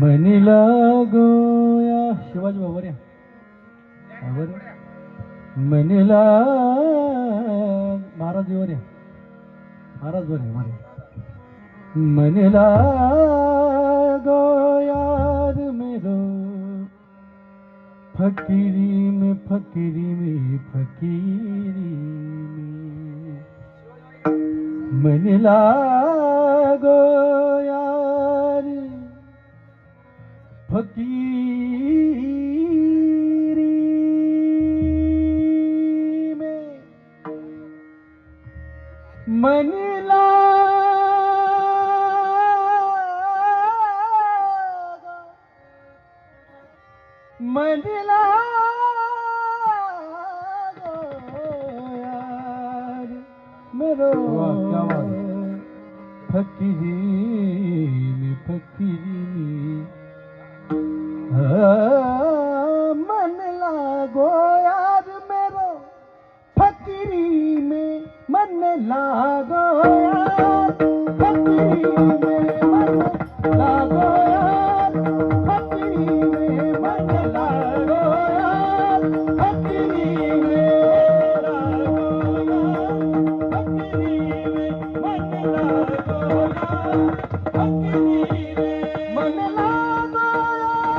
मनीला गोया शिवाजी बाबर्या बाबर मनीला महाराज बरे महाराज बरे मनीला फकीरी में फकीरी में फकीरी में। मन लागो यार फकीर فڪيري فڪيري من لاڳو يار فڪيري ۾ من لاڳو فڪيري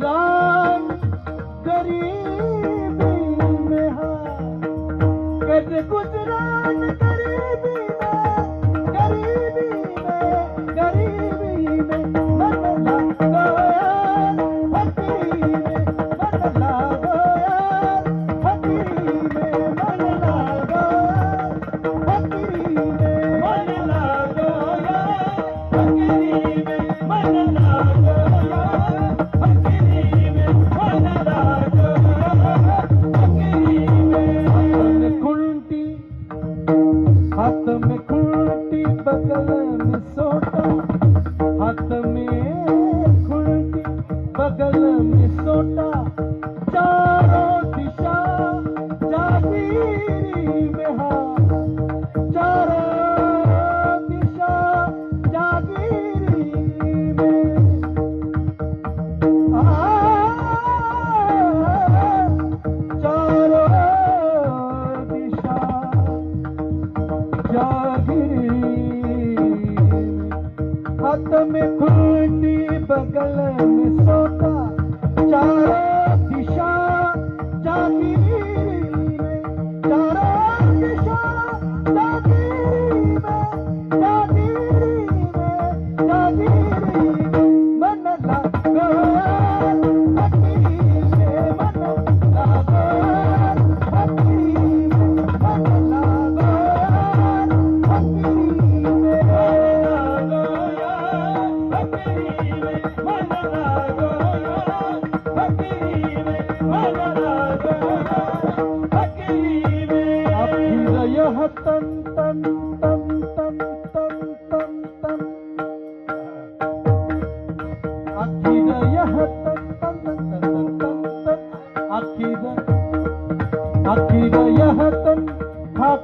Rama.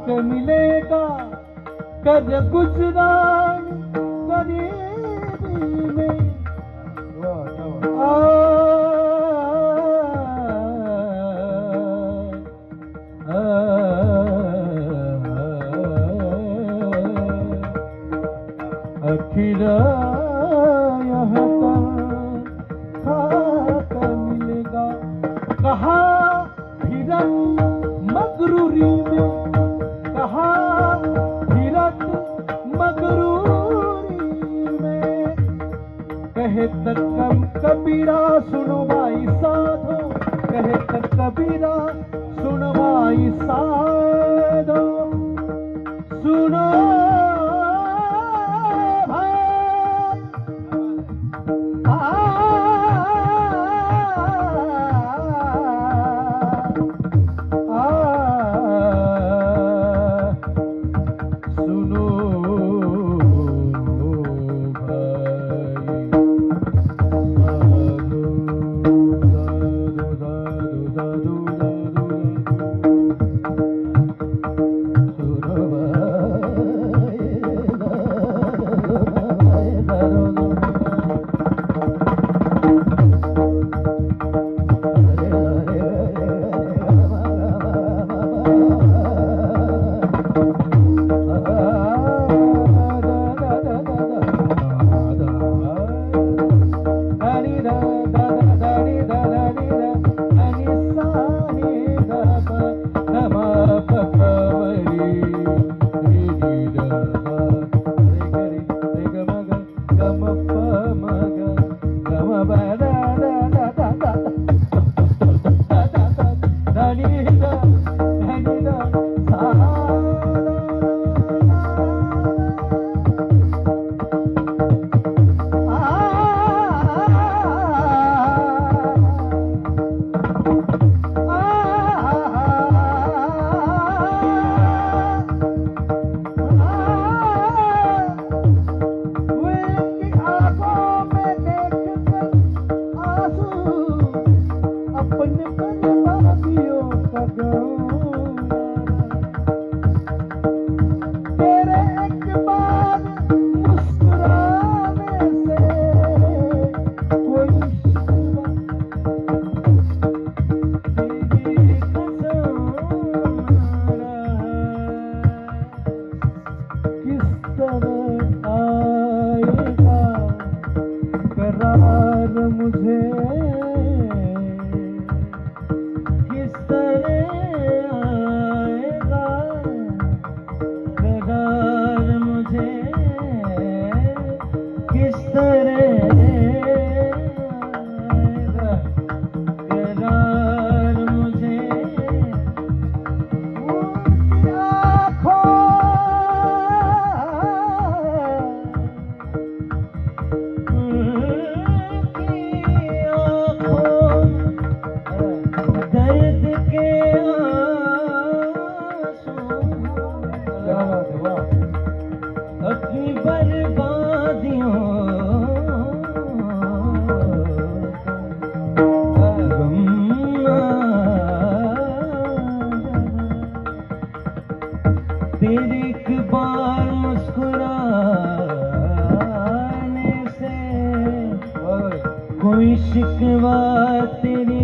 हक मिलेगा कर गुजरान गरीबी में। विना सुनवाई सा Come on. कोई शिकवा तेरी